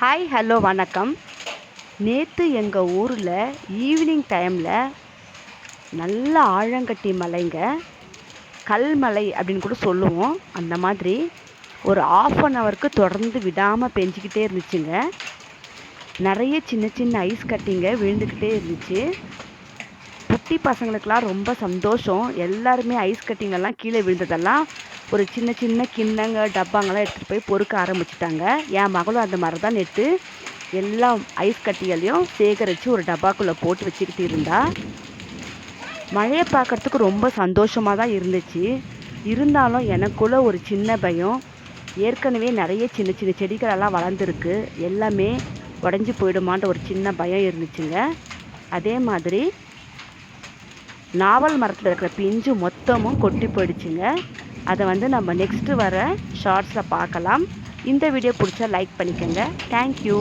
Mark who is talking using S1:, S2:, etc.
S1: Hi hello வணக்கம். நேற்று எங்கள் ஊரில் ஈவினிங் டைமில் நல்ல ஆழங்கட்டி மலைங்க. கல்மலை அப்படின்னு கூட சொல்லுவோம். அந்த மாதிரி ஒரு ஆஃப் அன் ஹவருக்கு தொடர்ந்து விடாமல் பெஞ்சிக்கிட்டே இருந்துச்சுங்க. நிறைய சின்ன சின்ன ஐஸ் கட்டிங்க விழுந்துக்கிட்டே இருந்துச்சு. குட்டி பசங்களுக்கெல்லாம் ரொம்ப சந்தோஷம். எல்லாருமே ஐஸ் கட்டிங்கெல்லாம் கீழே விழுந்ததெல்லாம் ஒரு சின்ன சின்ன கிண்ணங்க டப்பாங்கெல்லாம் எடுத்துகிட்டு போய் பொறுக்க ஆரம்பிச்சிட்டாங்க. என் மகளும் அந்த மாதிரி தான் நேற்று எல்லா ஐஸ் கட்டிகளையும் சேகரித்து ஒரு டப்பாக்குள்ளே போட்டு வச்சுக்கிட்டு இருந்தா. மழையை பார்க்குறதுக்கு ரொம்ப சந்தோஷமாக தான் இருந்துச்சு. இருந்தாலும் எனக்குள்ள ஒரு சின்ன பயம். ஏற்கனவே நிறைய சின்ன சின்ன செடிகளெல்லாம் வளர்ந்துருக்கு. எல்லாமே உடஞ்சி போயிடுமான்ற ஒரு சின்ன பயம் இருந்துச்சுங்க. அதே மாதிரி நாவல் மரத்தில் இருக்கிற பிஞ்சு மொத்தமும் கொட்டி போயிடுச்சுங்க. அதை வந்து நம்ம நெக்ஸ்ட்டு வர ஷார்ட்ஸில் பார்க்கலாம். இந்த வீடியோ பிடிச்சா லைக் பண்ணிக்கோங்க. தேங்க்யூ